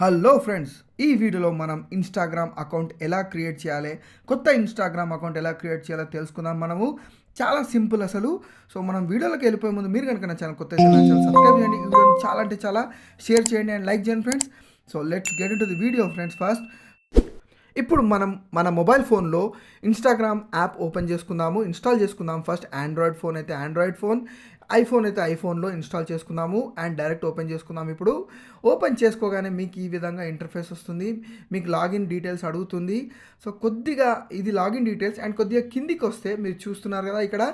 Hello friends ఈ వీడియోలో మనం ఇన్స్టాగ్రామ్ అకౌంట్ ఎలా క్రియేట్ చేయాలి కొత్త ఇన్స్టాగ్రామ్ అకౌంట్ ఎలా క్రియేట్ చేయాలో తెలుసుకుందాం మనము. చాలా సింపుల్ అసలు. సో మనం వీడియోలోకి వెళ్ళిపోయే ముందు మీరు కనుక నా ఛానల్ కొత్త సబ్స్క్రైబ్ చేయండి. ఈ వీడియోని చాలా అంటే చాలా షేర్ చేయండి అండ్ లైక్ చేయండి friends so let's get into the video friends first ఇప్పుడు మనం మన మొబైల్ ఫోన్లో ఇన్స్టాగ్రామ్ యాప్ ఓపెన్ చేసుకుందాము. ఇన్స్టాల్ చేసుకుందాం. ఫస్ట్ ఆండ్రాయిడ్ ఫోన్ అయితే ఆండ్రాయిడ్ ఫోన్ ఐఫోన్ అయితే ఐఫోన్లో ఇన్స్టాల్ చేసుకుందాము అండ్ డైరెక్ట్ ఓపెన్ చేసుకుందాం ఇప్పుడు ఓపెన్ చేసుకోగానే మీకు ఈ విధంగా ఇంటర్ఫేస్ వస్తుంది. మీకు లాగిన్ డీటెయిల్స్ అడుగుతుంది. సో కొద్దిగా ఇది లాగిన్ డీటెయిల్స్ అండ్ కొద్దిగా కిందికి వస్తే మీరు చూస్తున్నారు కదా ఇక్కడ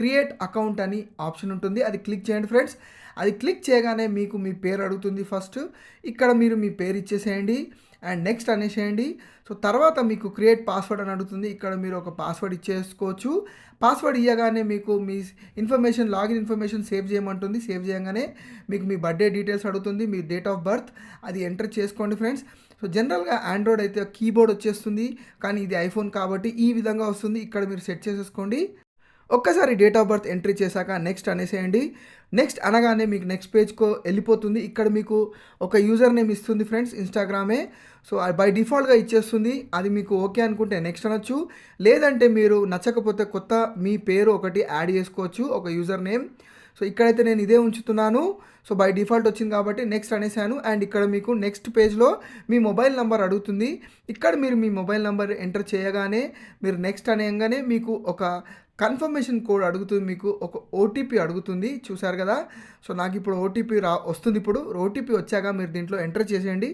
క్రియేట్ అకౌంట్ అని ఆప్షన్ ఉంటుంది. అది క్లిక్ చేయండి ఫ్రెండ్స్. అది క్లిక్ చేయగానే మీకు మీ పేరు అడుగుతుంది ఫస్ట్. ఇక్కడ మీరు మీ పేరు ఇచ్చేసేయండి. And next అనేసేయండి. సో తర్వాత మీకు క్రియేట్ పాస్వర్డ్ అని అడుగుతుంది. ఇక్కడ మీరు ఒక పాస్వర్డ్ ఇచ్చేసుకోవచ్చు. పాస్వర్డ్ ఇవ్వగానే మీకు మీ ఇన్ఫర్మేషన్ లాగిన్ ఇన్ఫర్మేషన్ సేవ్ చేయమంటుంది. సేవ్ చేయగానే మీకు మీ బర్త్డే డీటెయిల్స్ అడుగుతుంది. మీ డేట్ ఆఫ్ బర్త్. అది ఎంటర్ చేసుకోండి ఫ్రెండ్స్. సో జనరల్గా ఆండ్రాయిడ్ అయితే కీబోర్డ్ వచ్చేస్తుంది. కానీ ఇది ఐఫోన్ కాబట్టి ఈ విధంగా వస్తుంది. ఇక్కడ మీరు సెట్ చేసేసుకోండి. ఒక్కసారి డేట్ ఆఫ్ బర్త్ ఎంట్రీ చేశాక నెక్స్ట్ అనేసేయండి. నెక్స్ట్ అనగానే మీకు నెక్స్ట్ పేజ్కో వెళ్ళిపోతుంది. ఇక్కడ మీకు ఒక యూజర్ నేమ్ ఇస్తుంది ఫ్రెండ్స్ ఇన్స్టాగ్రామే సో బై డిఫాల్ట్గా ఇచ్చేస్తుంది. అది మీకు ఓకే అనుకుంటే నెక్స్ట్ అనొచ్చు. లేదంటే మీరు నచ్చకపోతే కొత్త మీ పేరు ఒకటి యాడ్ చేసుకోవచ్చు ఒక యూజర్ నేమ్ సో ఇక్కడైతే నేను ఇదే ఉంచుతున్నాను. సో బై డిఫాల్ట్ వచ్చింది కాబట్టి నెక్స్ట్ అనేసాను. అండ్ ఇక్కడ మీకు నెక్స్ట్ పేజ్లో మీ మొబైల్ నెంబర్ అడుగుతుంది. ఇక్కడ మీరు మీ మొబైల్ నెంబర్ ఎంటర్ చేయగానే మీరు నెక్స్ట్ అనేయంగానే మీకు ఒక కన్ఫర్మేషన్ కోడ్ అడుగుతుంది మీకు ఒక ఓటీపీ అడుగుతుంది చూసారు కదా? సో నాకు ఇప్పుడు ఓటీపీ రా వస్తుంది ఇప్పుడు. ఓటీపీ వచ్చాక మీరు దీంట్లో ఎంటర్ చేసేయండి.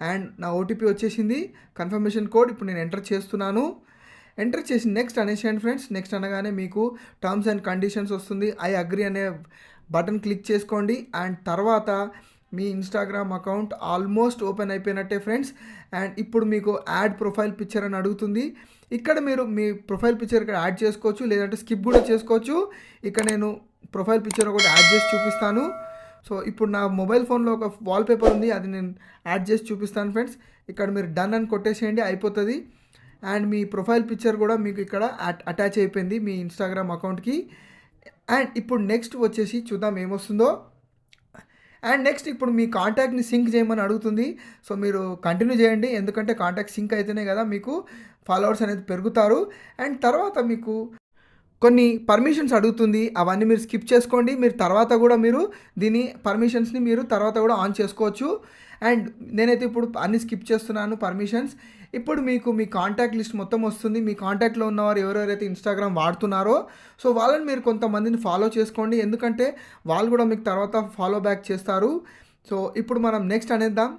అండ్ నా ఓటీపీ వచ్చేసింది. కన్ఫర్మేషన్ కోడ్ ఇప్పుడు నేను ఎంటర్ చేస్తున్నాను. ఎంటర్ చేసి నెక్స్ట్ అనేసేయండి ఫ్రెండ్స్. నెక్స్ట్ అనగానే మీకు టర్మ్స్ అండ్ కండిషన్స్ వస్తుంది. ఐ అగ్రి అనే బటన్ క్లిక్ చేసుకోండి. అండ్ తర్వాత మీ ఇన్స్టాగ్రామ్ అకౌంట్ ఆల్మోస్ట్ ఓపెన్ అయిపోయినట్టే ఫ్రెండ్స్ అండ్ ఇప్పుడు మీకు యాడ్ ప్రొఫైల్ పిక్చర్ అని అడుగుతుంది. ఇక్కడ మీరు మీ ప్రొఫైల్ పిక్చర్ ఇక్కడ యాడ్ చేసుకోవచ్చు లేదంటే స్కిప్ కూడా చేసుకోవచ్చు. ఇక్కడ నేను ప్రొఫైల్ పిక్చర్ ఒకటి యాడ్ చేసి చూపిస్తాను. సో ఇప్పుడు నా మొబైల్ ఫోన్లో ఒక వాల్పేపర్ ఉంది అది నేను యాడ్ చేసి చూపిస్తాను ఫ్రెండ్స్ ఇక్కడ మీరు డన్ అని కొట్టేసేయండి అయిపోతుంది. అండ్ మీ ప్రొఫైల్ పిక్చర్ కూడా మీకు ఇక్కడ అటాచ్ అయిపోయింది మీ ఇన్స్టాగ్రామ్ అకౌంట్కి అండ్ ఇప్పుడు నెక్స్ట్ వచ్చేసి చూద్దాం ఏమొస్తుందో. అండ్ నెక్స్ట్ ఇప్పుడు మీ కాంటాక్ట్ని సింక్ చేయమని అడుగుతుంది. సో మీరు కంటిన్యూ చేయండి. ఎందుకంటే కాంటాక్ట్ సింక్ అయితేనే కదా మీకు ఫాలోవర్స్ అనేది పెరుగుతారు. అండ్ తర్వాత మీకు కొన్ని పర్మిషన్స్ అడుగుతుంది. అవన్నీ మీరు స్కిప్ చేసుకోండి. మీరు తర్వాత కూడా మీరు దీని పర్మిషన్స్ని మీరు తర్వాత కూడా ఆన్ చేసుకోవచ్చు. అండ్ నేనైతే ఇప్పుడు అన్ని స్కిప్ చేస్తున్నాను పర్మిషన్స్ ఇప్పుడు మీకు మీ కాంటాక్ట్ లిస్ట్ మొత్తం వస్తుంది. మీ కాంటాక్ట్లో ఉన్నవారు ఎవరెవరైతే ఇన్స్టాగ్రామ్ వాడుతున్నారో సో వాళ్ళని మీరు కొంతమందిని ఫాలో చేసుకోండి. ఎందుకంటే వాళ్ళు కూడా మీకు తర్వాత ఫాలో బ్యాక్ చేస్తారు. సో ఇప్పుడు మనం నెక్స్ట్ అనేద్దాం.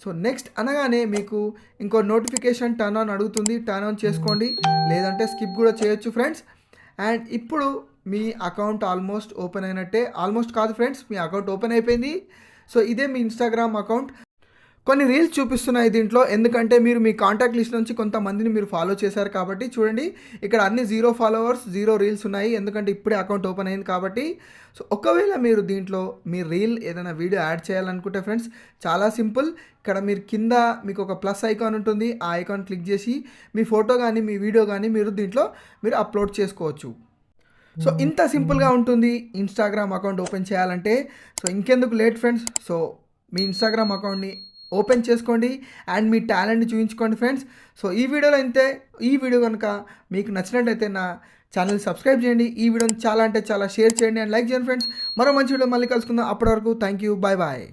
సో నెక్స్ట్ అనగానే మీకు ఇంకో నోటిఫికేషన్ టర్న్ ఆన్ అడుగుతుంది. టర్న్ ఆన్ చేసుకోండి. లేదంటే స్కిప్ కూడా చేయొచ్చు ఫ్రెండ్స్. అండ్ ఇప్పుడు మీ అకౌంట్ ఆల్మోస్ట్ ఓపెన్ అయినట్టే. ఆల్మోస్ట్ కాదు ఫ్రెండ్స్ మీ అకౌంట్ ఓపెన్ అయిపోయింది. సో ఇదే మీ ఇన్స్టాగ్రామ్ అకౌంట్. కొన్ని రీల్స్ చూపిస్తున్నాయి దీంట్లో. ఎందుకంటే మీరు మీ కాంటాక్ట్ లిస్ట్ నుంచి కొంతమందిని మీరు ఫాలో చేశారు కాబట్టి చూడండి. ఇక్కడ అన్ని జీరో ఫాలోవర్స్ జీరో రీల్స్ ఉన్నాయి. ఎందుకంటే ఇప్పుడే అకౌంట్ ఓపెన్ అయింది కాబట్టి. సో ఒకవేళ మీరు దీంట్లో మీ రీల్ ఏదైనా వీడియో యాడ్ చేయాలనుకుంటే ఫ్రెండ్స్ చాలా సింపుల్ ఇక్కడ మీరు కింద మీకు ఒక ప్లస్ ఐకాన్ ఉంటుంది. ఆ ఐకాన్ క్లిక్ చేసి మీ ఫోటో కానీ మీ వీడియో కానీ మీరు దీంట్లో మీరు అప్లోడ్ చేసుకోవచ్చు. సో ఇంత సింపుల్గా ఉంటుంది ఇన్స్టాగ్రామ్ అకౌంట్ ఓపెన్ చేయాలంటే. సో ఇంకెందుకు లేట్ ఫ్రెండ్స్ సో మీ ఇన్స్టాగ్రామ్ అకౌంట్ని ఓపెన్ చేసుకోండి అండ్ మీ టాలెంట్ చూపించుకోండి ఫ్రెండ్స్. సో ఈ వీడియోలో అయితే ఈ వీడియో కనుక మీకు నచ్చినట్లయితే నా ఛానల్ సబ్స్క్రైబ్ చేయండి. ఈ వీడియోని చాలా అంటే చాలా షేర్ చేయండి అండ్ లైక్ చేయండి ఫ్రెండ్స్. మరో మంచి వీడియో మళ్ళీ కలుసుకుందాం. అప్పటి వరకు థ్యాంక్ యూ బాయ్ బాయ్.